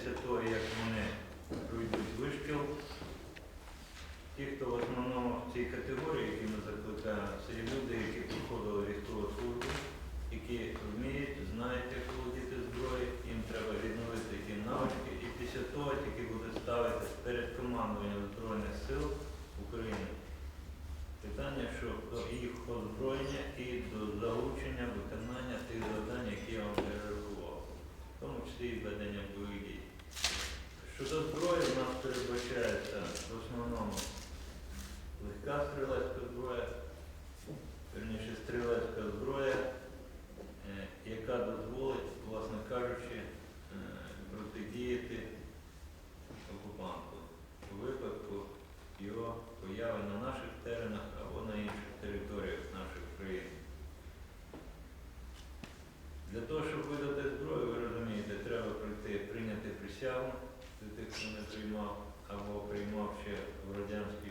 після того, як вони пройдуть вишкіл. Ті, хто в основному в цій категорії, які ми закликаємо, це люди, які проходили військову службу, які вміють, знають, як володіти зброю, їм треба відновити ті навички. І після того тільки будуть ставити перед командуванням Збройних сил України питання, що їх озброєння і основному легка стрілецька зброя, верніше стрілецька зброя, е, яка дозволить, власне кажучи, е, протидіяти окупанту у випадку його появи на наших теренах або на інших територіях нашої країни. Для того, щоб видати зброю, ви розумієте, треба прийти, прийняти присягу, ти тих, хто не приймав або приймав ще в радянській